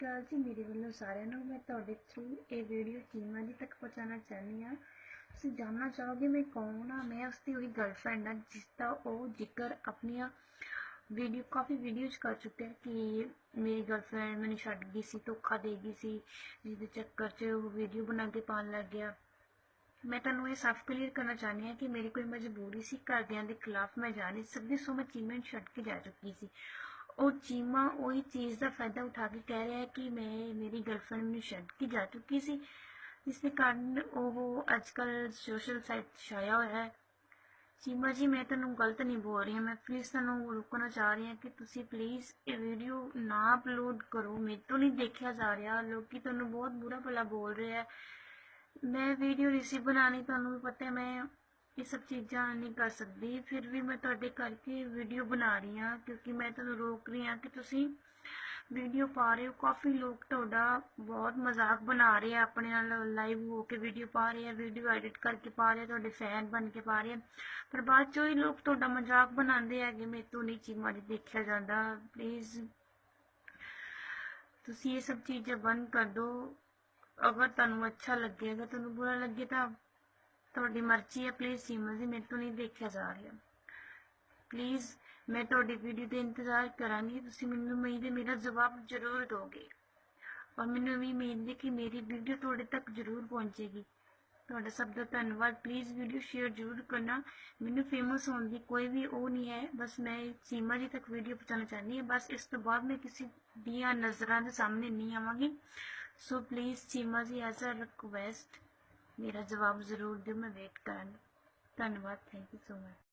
ਕਾਲ ਜੀ ਮੇਰੇ ਵੱਲੋਂ ਸਾਰਿਆਂ ਨੂੰ ਮੈਂ ਤੁਹਾਡੇ ਥਰੂ ਇਹ ਵੀਡੀਓ ਚੀਮਾ ਜੀ ਤੱਕ ਪਹੁੰਚਾਉਣਾ ਚਾਹੁੰਦੀ ਹਾਂ। ਤੁਸੀਂ ਜਾਣਨਾ ਚਾਹੋਗੇ ਮੈਂ ਕੌਣ ਹਾਂ ਮੈਂ ਉਸਦੀ ਉਹੀ ਗਰਲਫ੍ਰੈਂਡ ਹਾਂ ਜਿਸ ਦਾ ਉਹ ਜ਼ਿਕਰ ਆਪਣੀਆਂ ਵੀਡੀਓ ਕਾਫੀ ਵੀਡੀਓਜ਼ ਕਰ ਚੁੱਕਿਆ ਕਿ ਮੇਰੀ ਗਰਲਫ੍ਰੈਂਡ ਮੈਨੂੰ ਛੱਡ ਗਈ ਸੀ, ਧੋਖਾ ਦੇ ਗਈ ਸੀ, ਜਿਹਦੇ ਚੱਕਰ 'ਚ ਉਹ ਵੀਡੀਓ ਬਣਾ ਕੇ ਪਾਉਣ ਲੱਗ ਗਿਆ। ਮੈਂ ਤੁਹਾਨੂੰ ਇਹ ਸਾਫ਼ ਕਲੀਅਰ ਕਰਨਾ ਚਾਹੁੰਦੀ ਹਾਂ ਕਿ ਮੇਰੀ ਕੋਈ ਮਜਬੂਰੀ ਸੀ, ਘਰਦਿਆਂ ਦੇ ਖਿਲਾਫ ਮੈਂ ਜਾ ਨਹੀਂ ਸਕਦੀ, ਸੋ ਮੈਂ ਚੀਮਾ ਛੱਡ ਕੇ ਜਾ ਚੁੱਕੀ ਸੀ। ਉਹ ਚੀਮਾ ਉਹੀ ਚੀਜ਼ ਦਾ ਫਾਇਦਾ ਉਠਾ ਕੇ ਕਹਿ ਰਿਹਾ ਕਿ ਮੈਂ, ਮੇਰੀ ਗਰਲਫ੍ਰੈਂਡ ਮੈਨੂੰ ਛੱਡ ਕੇ ਜਾ ਚੁੱਕੀ ਸੀ। ਜਿਸ ਦੇ ਕਾਰਨ ਉਹ ਅੱਜਕੱਲ ਸੋਸ਼ਲ ਸਾਈਟ ਛਾਇਆ ਹੋਇਆ ਹੈ। ਚੀਮਾ ਜੀ, ਮੈਂ ਤੁਹਾਨੂੰ ਗਲਤ ਨਹੀਂ ਬੋਲ ਰਹੀ ਹਾਂ ਮੈਂ ਪਲੀਜ਼ ਤੁਹਾਨੂੰ ਰੋਕਣਾ ਚਾਹ ਰਹੀ ਹਾਂ ਕਿ ਤੁਸੀਂ ਪਲੀਜ਼ ਇਹ ਵੀਡੀਓ ਨਾ ਅਪਲੋਡ ਕਰੋ। ਮੇਰੇ ਤੋਂ ਨਹੀਂ ਦੇਖਿਆ ਜਾ ਰਿਹਾ। ਲੋਕੀ ਤੁਹਾਨੂੰ ਬਹੁਤ ਬੁਰਾ ਭਲਾ ਬੋਲ ਰਹੇ ਹੈ। ਮੈਂ ਵੀਡੀਓ ਰਿਸੀਵ ਬਣਾਣੀ ਤੁਹਾਨੂੰ ਵੀ ਪਤਾ ਮੈਂ ਇਹ ਸਭ ਚੀਜ਼ਾਂ ਨਹੀਂ ਕਰ ਸਕਦੀ। ਫਿਰ ਵੀ ਮੈਂ ਤੁਹਾਡੇ ਕਰਕੇ ਵੀਡੀਓ ਬਣਾ ਰਹੀ ਹਾਂ ਕਿਉਂਕਿ ਮੈਂ ਤੁਹਾਨੂੰ ਰੋਕ ਰਹੀ ਹਾਂ ਕਿ ਤੁਸੀਂ ਵੀਡੀਓ ਪਾ ਰਹੇ ਹੋ। ਕਾਫੀ ਲੋਕ ਤੁਹਾਡਾ ਬਹੁਤ ਮਜ਼ਾਕ ਬਣਾ ਰਹੇ ਆ, ਆਪਣੇ ਨਾਲ ਲਾਈਵ ਹੋ ਕੇ ਵੀਡੀਓ ਪਾ ਰਹੇ ਆ ਵੀਡੀਓ ਐਡਿਟ ਕਰਕੇ ਪਾ ਰਹੇ ਆ, ਤੁਹਾਡੇ ਫੈਨ ਬਣ ਕੇ ਪਾ ਰਹੇ ਆ। ਪਰ ਬਾਅਦ ਚੋਂ ਹੀ ਲੋਕ ਤੁਹਾਡਾ ਮਜ਼ਾਕ ਬਣਾਉਂਦੇ ਹੈਗੇ, ਮੇਰੇ ਤੋਂ ਨਹੀਂ ਚੀਮਾ ਜੀ ਦੇਖਿਆ ਜਾਂਦਾ। ਪਲੀਜ਼ ਤੁਸੀਂ ਇਹ ਸਭ ਚੀਜ਼ਾਂ ਬੰਦ ਕਰ ਦਿਓ। ਅਗਰ ਤੁਹਾਨੂੰ ਅੱਛਾ ਲੱਗੇਗਾ, ਤੁਹਾਨੂੰ ਬੁਰਾ ਲੱਗੇ ਤਾਂ ਤੁਹਾਡੀ ਮਰਜ਼ੀ ਹੈ ਪਲੀਜ਼ ਸੀਮਾ ਜੀ, ਮੇਰੇ ਤੋਂ ਨਹੀਂ ਦੇਖਿਆ ਜਾ ਰਿਹਾ। ਪਲੀਜ਼ ਮੈਂ ਤੁਹਾਡੀ ਵੀਡੀਓ ਦੇ ਇੰਤਜ਼ਾਰ ਕਰਾਂਗੀ, ਤੁਸੀਂ ਮੈਨੂੰ ਉਮੀਦ ਹੈ ਮੇਰਾ ਜਵਾਬ ਜ਼ਰੂਰ ਦਿਓਗੇ ਔਰ ਮੈਨੂੰ ਵੀ ਉਮੀਦ ਹੈ ਕਿ ਮੇਰੀ ਵੀਡੀਓ ਤੁਹਾਡੇ ਤੱਕ ਜ਼ਰੂਰ ਪਹੁੰਚੇਗੀ। ਤੁਹਾਡਾ ਸਭ ਦਾ ਧੰਨਵਾਦ ਪਲੀਜ਼ ਵੀਡੀਓ ਸ਼ੇਅਰ ਜ਼ਰੂਰ ਕਰਨਾ। ਮੈਨੂੰ ਫੇਮਸ ਹੋਣ ਦੀ ਕੋਈ ਵੀ ਉਹ ਨਹੀਂ ਹੈ, ਬਸ ਮੈਂ ਸੀਮਾ ਜੀ ਤੱਕ ਵੀਡੀਓ ਪਹੁੰਚਾਉਣਾ ਚਾਹੁੰਦੀ ਹਾਂ। ਬਸ ਇਸ ਤੋਂ ਬਾਅਦ ਮੈਂ ਕਿਸੇ ਦੀਆਂ ਨਜ਼ਰਾਂ ਦੇ ਸਾਹਮਣੇ ਨਹੀਂ ਆਵਾਂਗੀ। ਸੋ ਪਲੀਜ਼ ਸੀਮਾ ਜੀ ਐਜ਼ ਅ ਰਿਕੁਐਸਟ ਮੇਰਾ ਜਵਾਬ ਜ਼ਰੂਰ ਦਿਓ ਮੈਂ ਵੇਟ ਕਰਾਂਗੀ ਧੰਨਵਾਦ ਥੈਂਕ ਯੂ ਸੋ ਮਚ